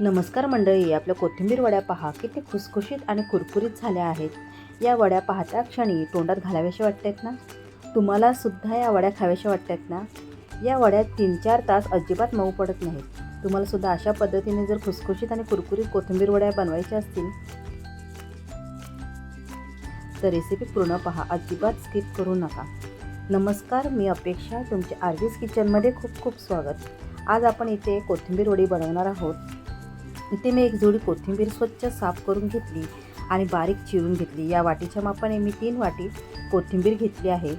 नमस्कार मंडळी आपल्या कोथिंबीर वड्या पहा. किती खुसखुशीत आणि कुरकुरीत झाल्या आहेत. या वड्या पाहत्या क्षणी तोंडात घालाव्याशा वाटतात ना? तुम्हाला सुद्धा या वड्या खाव्याशा वाटतात ना? या वड्यात तीन चार तास अजिबात मऊ पडत नाहीत. तुम्हाला सुद्धा अशा पद्धतीने जर खुसखुशीत आणि कुरकुरीत कोथिंबीर वड्या बनवायच्या असतील तर रेसिपी पूर्ण पहा. अजिबात स्किप करू नका. नमस्कार मी अपेक्षा. तुमच्या आरवीज किचनमध्ये खूप खूप स्वागत. आज आपण इथे कोथिंबीर वडी बनवणार आहोत. इथे मी एक जोडी कोथिंबीर स्वच्छ साफ करून घेतली आणि बारीक चिरून घेतली. या वाटीच्या मापाने मी तीन वाटी कोथिंबीर घेतली आहे.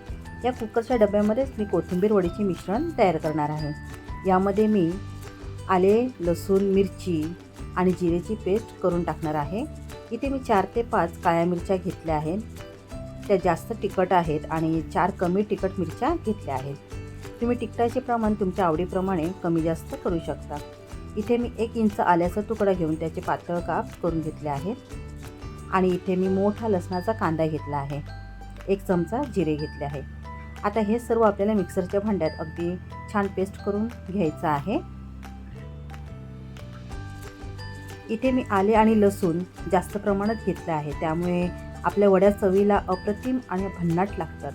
या कुकरच्या डब्यामध्येच मी कोथिंबीर वडीचे मिश्रण तयार करणार आहे. यामध्ये मी आले लसूण मिरची आणि जिरेची पेस्ट करून टाकणार आहे. इथे मी चार ते पाच काळ्या मिरच्या घेतल्या आहेत. त्या जास्त तिखट आहेत आणि चार कमी तिखट मिरच्या घेतल्या आहेत. तुम्ही तिखटाचे प्रमाण तुमच्या आवडीप्रमाणे कमी जास्त करू शकता. इथे मी एक इंच आल्याचा तुकडा घेऊन त्याचे पातळ काप करून घेतले आहेत आणि इथे मी मोठा लसणाचा कांदा घेतला आहे. एक चमचा जिरे घेतले आहे. आता हे सर्व आपल्याला मिक्सरच्या भांड्यात अगदी छान पेस्ट करून घ्यायचं आहे. इथे मी आले आणि लसूण जास्त प्रमाणात घेतलं आहे. त्यामुळे आपल्या वड्या चवीला अप्रतिम आणि भन्नाट लागतात.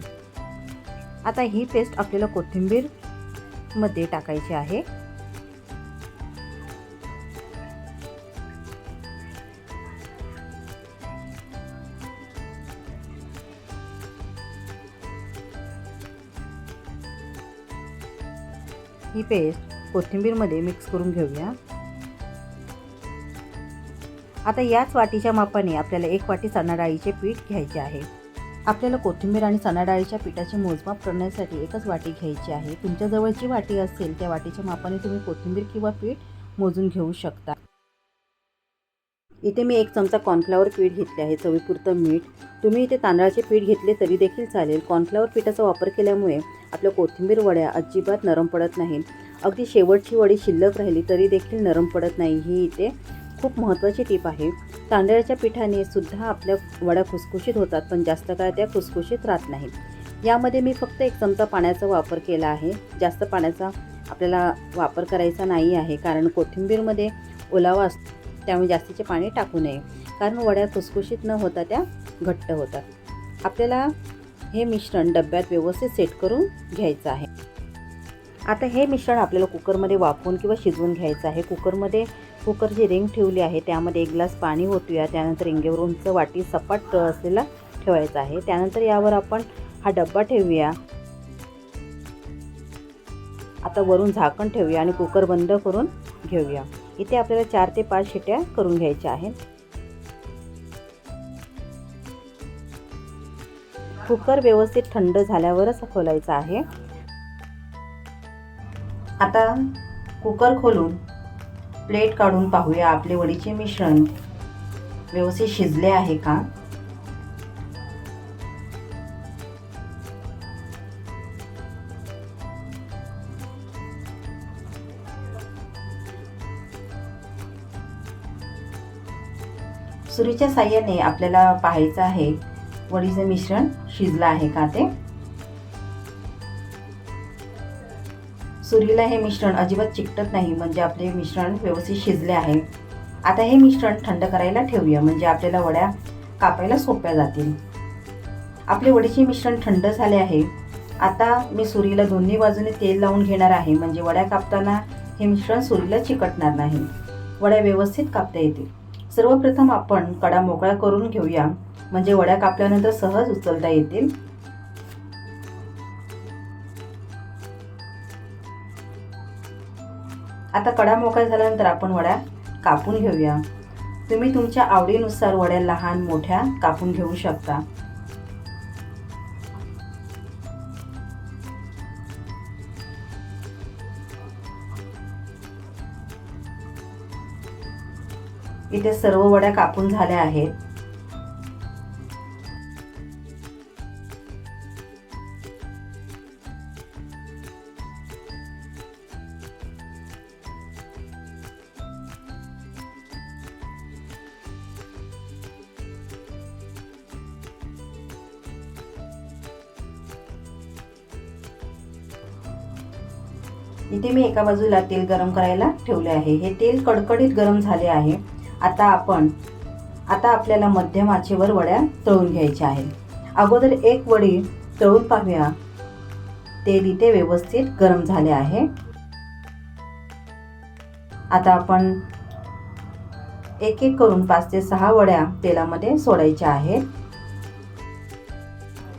आता ही पेस्ट आपल्याला कोथिंबीरमध्ये टाकायची आहे. ही पेस्ट कोथिंबीरमध्ये मिक्स करून घेऊया. आता याच वाटीच्या मापाने आपल्याला एक वाटी चणा डाळीचे पीठ घ्यायचे आहे. आपल्याला कोथिंबीर आणि चणा डाळीच्या पिठाचे मोजमाप करण्यासाठी एकच वाटी घ्यायची आहे. तुमच्याजवळ जी वाटी असेल त्या वाटीच्या मापाने तुम्ही कोथिंबीर किंवा पीठ मोजून घेऊ शकता. इथे मी एक चमचा कॉर्नफ्लॉवर पीठ घेतले आहे चवीपुरतं मीठ. तुम्ही इथे तांदळाचे पीठ घेतले तरी देखील चालेल. कॉर्नफ्लॉवर पिठाचा वापर केल्यामुळे आपल्या कोथिंबीर वड्या अजिबात नरम पडत नाहीत. अगदी शेवटची वडी शिल्लक राहिली तरी देखील नरम पडत नाही. ही इथे खूप महत्त्वाची टीप आहे. तांदळाच्या पिठाने सुद्धा आपल्या वड्या खुसखुशीत होतात पण जास्त काळ त्या खुसखुशीत राहत नाहीत. यामध्ये मी फक्त एक चमचा पाण्याचा वापर केला आहे. जास्त पाण्याचा आपल्याला वापर करायचा नाही आहे कारण कोथिंबीरमध्ये ओलावा असतो. त्यामुळे जास्तीचे पाणी टाकू नये. कारण वड्या खुसखुशीत न होता त्या घट्ट होतात. आपल्याला हे मिश्रण डब्यात व्यवस्थित सेट करून घ्यायचं आहे. आता हे मिश्रण आपल्याला कुकरमध्ये वाफवून किंवा शिजवून घ्यायचं आहे. कुकरमध्ये कुकरची रिंग ठेवली आहे त्यामध्ये एक ग्लास पाणी ओतूया. त्यानंतर रिंगेवर उंच वाटी सपाट असलेला ठेवायचा आहे. त्यानंतर यावर आपण हा डब्बा ठेवूया. आता वरून झाकण ठेवूया आणि कुकर बंद करून घेऊया. इथे आपल्याला चार ते पाच शिट्या करून घ्यायच्या आहेत. कुकर व्यवस्थित थंड झाल्यावरच खोलायचा आहे. आता कुकर खोलून प्लेट काढून पाहूया. आपले वडीचे मिश्रण व्यवस्थित शिजले आहे का? सुरीच्या साह्याने आपल्याला पाहायचं आहे. वडीचं मिश्रण शिजलं आहे का ते? सुरीला हे मिश्रण अजिबात चिकटत नाही म्हणजे आपले मिश्रण व्यवस्थित शिजले आहे. आता हे मिश्रण थंड करायला ठेवूया म्हणजे आपल्याला वड्या कापायला सोप्या जातील. आपले वडीचे मिश्रण थंड झाले आहे. आता मी सुरीला दोन्ही बाजूने तेल लावून घेणार आहे म्हणजे वड्या कापताना हे मिश्रण सुरीला चिकटणार नाही. वड्या व्यवस्थित कापता येतील. सर्वप्रथम आपण कडा मोकळा करून घेऊया. म्हणजे वड्या कापल्यानंतर सहज उचलता येतील. आता कडा मोकळा झाल्यानंतर आपण वड्या कापून घेऊया. तुम्ही तुमच्या आवडीनुसार वड्या लहान मोठ्या कापून घेऊ शकता. इथे सर्व वड्या कापून झाल्या आहेत. इथे मी एका बाजूला तेल गरम करायला ठेवले आहे. हे तेल कडकडीत गरम झाले आहे. आता आपण आता आपल्याला मध्यम आचेवर वड्या तळून घ्यायच्या आहेत. अगोदर एक वडी तळून पाहूया. तेल इथे व्यवस्थित गरम झाले आहे. आता आपण एक एक करून पाच ते सहा वड्या तेलामध्ये सोडायच्या आहेत.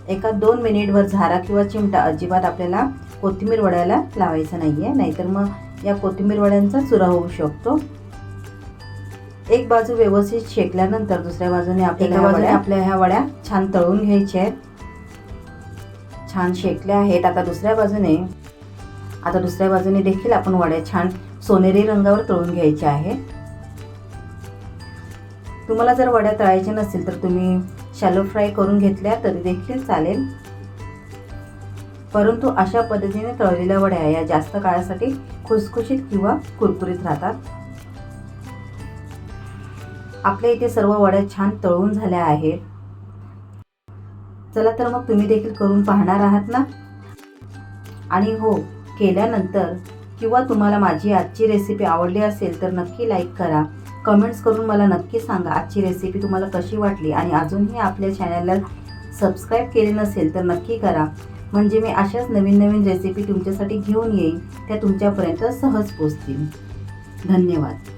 एका दोन मिनिटभर झारा किंवा चिमटा अजिबात आपल्याला कोथिंबीर वड्याला लावायचं नाही आहे नाहीतर मग या कोथिंबीर वड्यांचा चुरा होऊ शकतो. एक बाजू व्यवस्थित शेकल्यानंतर दुसऱ्या बाजूने ह्या वड्या आपल्या ह्या वड्या छान तळून घ्यायच्या आहेत. छान शेकल्या आहेत. आता दुसऱ्या बाजूने आता दुसऱ्या बाजूने देखील आपण वड्या छान सोनेरी रंगावर तळून घ्यायच्या आहेत. तुम्हाला जर वड्या तळायच्या नसेल तर तुम्ही शॅलो फ्राय करून घेतल्या तरी देखील चालेल. परंतु अशा पद्धतीने तळलेल्या वड्या या जास्त काळासाठी खुसखुशीत किंवा कुरकुरीत राहतात. आपल्या इथे सर्व वड्या छान तळून झाल्या आहेत. चला तर मग तुम्ही देखील करून पाहणार आहात ना? आणि हो केल्यानंतर किंवा तुम्हाला माझी आजची रेसिपी आवडली असेल तर नक्की लाईक करा. कमेंट्स करून मला नक्की सांगा आजची रेसिपी तुम्हाला कशी वाटली आणि अजूनही आपल्या चॅनलला सबस्क्राईब केले नसेल तर नक्की करा. म्हणजे मी अशाच नवीन नवीन रेसिपी तुमच्यासाठी घेऊन येईन त्या तुमच्यापर्यंत सहज पोचतील धन्यवाद.